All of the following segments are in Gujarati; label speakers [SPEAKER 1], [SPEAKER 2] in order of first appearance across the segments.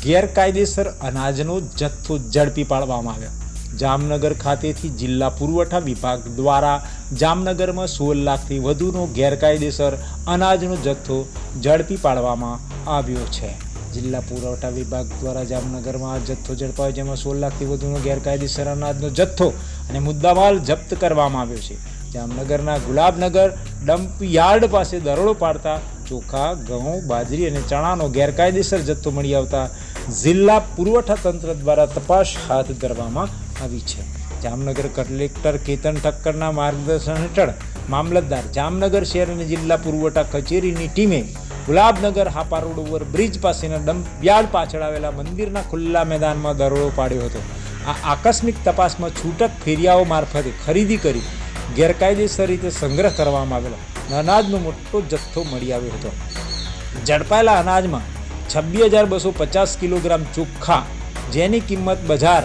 [SPEAKER 1] ગેરકાયદેસર અનાજનો જથ્થો ઝડપી પાડવામાં આવ્યો. જામનગર ખાતેથી જિલ્લા પુરવઠા વિભાગ દ્વારા જામનગરમાં સોળ લાખથી વધુનો ગેરકાયદેસર અનાજનો જથ્થો ઝડપી પાડવામાં આવ્યો છે. જિલ્લા પુરવઠા વિભાગ દ્વારા જામનગરમાં જથ્થો ઝડપાયો, જેમાં સોળ લાખથી વધુનો ગેરકાયદેસર અનાજનો જથ્થો અને મુદ્દામાલ જપ્ત કરવામાં આવ્યો છે. જામનગરના ગુલાબનગર ડમ્પ યાર્ડ પાસે દરોડો પાડતા ચોખા, ઘઉં, બાજરી અને ચણાનો ગેરકાયદેસર જથ્થો મળી આવતા જિલ્લા પુરવઠા તંત્ર દ્વારા તપાસ હાથ ધરવામાં આવી છે. જામનગર કલેક્ટર કેતન ઠક્કરના માર્ગદર્શન હેઠળ મામલતદાર જામનગર શહેર અને જિલ્લા પુરવઠા કચેરીની ટીમે ગુલાબનગર હાપા રોડ ઉપર બ્રિજ પાસેના ડમ્પ યાર્ડ પાછળ આવેલા મંદિરના ખુલ્લા મેદાનમાં દરોડો પાડ્યો હતો. આ આકસ્મિક તપાસમાં છૂટક ફેરિયાઓ મારફતે ખરીદી કરી ગેરકાયદેસર રીતે સંગ્રહ કરવામાં આવેલો. અનાજનો મોટો જથ્થો મળી આવ્યો હતો. ઝડપાયેલા અનાજમાં છવ્વીસ હજાર બસો પચાસ કિલોગ્રામ ચોખ્ખા જેની કિંમત બજાર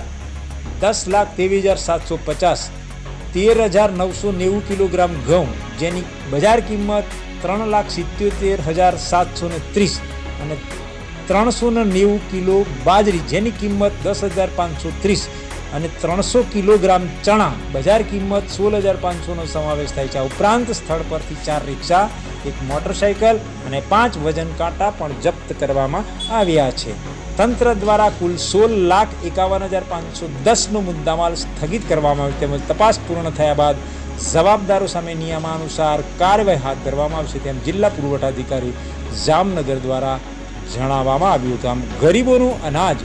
[SPEAKER 1] દસ લાખ ત્રેવીસ હજાર સાતસો પચાસ, તેર હજાર નવસો નેવું કિલોગ્રામ ઘઉં, જેની બજાર કિંમત ત્રણ લાખ સિત્યોતેર હજાર સાતસો ને ત્રીસ અને ત્રણસો ને નેવું કિલો બાજરી, જેની કિંમત દસ હજાર પાંચસો ત્રીસ અને ત્રણસો કિલોગ્રામ ચણા બજાર કિંમત સોળ હજાર પાંચસોનો સમાવેશ થાય છે. ઉપરાંત સ્થળ પરથી ચાર રિક્ષા, એક મોટરસાયકલ અને પાંચ વજન કાંટા પણ જપ્ત કરવામાં આવ્યા છે. તંત્ર દ્વારા કુલ સોળ લાખ એકાવન હજાર પાંચસો દસનો મુદ્દામાલ સ્થગિત કરવામાં આવ્યો તેમજ તપાસ પૂર્ણ થયા બાદ જવાબદારો સામે નિયમાનુસાર કાર્યવાહી હાથ ધરવામાં આવશે તેમ જિલ્લા પુરવઠા અધિકારી જામનગર દ્વારા જણાવવામાં આવ્યું હતું. આમ ગરીબોનું અનાજ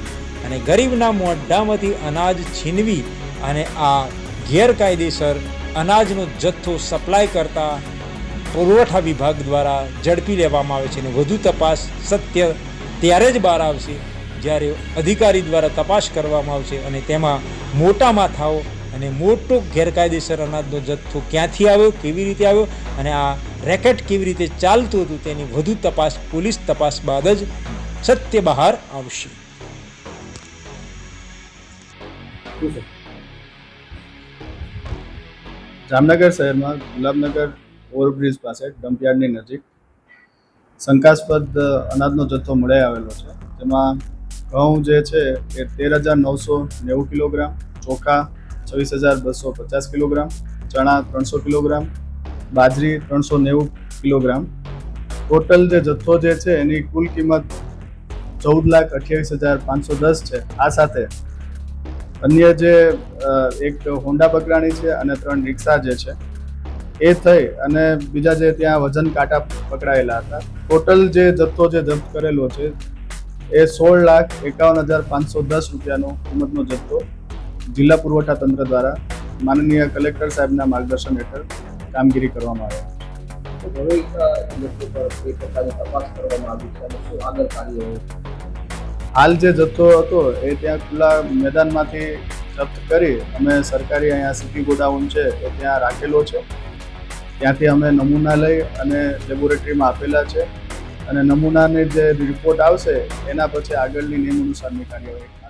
[SPEAKER 1] અને ગરીબના મોઢામાંથી અનાજ છીનવી અને આ ગેરકાયદેસર અનાજનો જથ્થો સપ્લાય કરતા પુરવઠા વિભાગ દ્વારા ઝડપી લેવામાં આવે છે અને વધુ તપાસ સત્ય ત્યારે જ બહાર આવશે જ્યારે અધિકારી દ્વારા તપાસ કરવામાં આવશે અને તેમાં મોટા માથાઓ અને મોટો ગેરકાયદેસર અનાજનો જથ્થો ક્યાંથી આવ્યો, કેવી રીતે આવ્યો અને આ રેકેટ કેવી રીતે ચાલતું હતું તેની વધુ તપાસ, પોલીસ તપાસ બાદ જ સત્ય બહાર આવશે.
[SPEAKER 2] જામનગર શહેરમાં ગુલાબનગર ઓવરબ્રિજ પાસે ડમ્પયાર્ડની નજીક શંકાસ્પદ અનાજનો જથ્થો મળી આવેલો છે. તેમાં ઘઉં જે છે એ તેર હજાર નવસો નેવું કિલોગ્રામ, ચોખા છવ્વીસ હજાર બસો પચાસ કિલોગ્રામ, ચણા ત્રણસો કિલોગ્રામ, બાજરી ત્રણસો નેવું કિલોગ્રામ. ટોટલ જે જથ્થો જે છે એની કુલ કિંમત ચૌદ લાખ અઠ્યાવીસ હજાર પાંચસો દસ છે. આ સાથે અન્ય જે એક હોન્ડા પકડાણી છે અને ત્રણ રિક્ષા જે છે, એ થઈ અને બીજા જે ત્યાં વજન કાંટા પકડાયેલા હતા. ટોટલ જે જથ્થો જે જપ્ત કરેલો છે, એ સોળ લાખ એકાવન હજાર પાંચસો દસ રૂપિયાનો કિંમતનો જથ્થો જિલ્લા પુરવઠા તંત્ર દ્વારા માનનીય કલેક્ટર સાહેબના માર્ગદર્શન હેઠળ કામગીરી કરવામાં આવી.
[SPEAKER 3] છે
[SPEAKER 2] હાલ જે જથ્થો હતો એ ત્યાં ખુલ્લા મેદાનમાંથી જપ્ત કરી અમે સરકારી અહીંયા સિટી ગોડાઉન છે એ ત્યાં રાખેલો છે. ત્યાંથી અમે નમૂના લઈ અને લેબોરેટરીમાં આપેલા છે અને નમૂનાની જે રિપોર્ટ આવશે એના પછી આગળની નિયમ અનુસારની કાર્યવાહી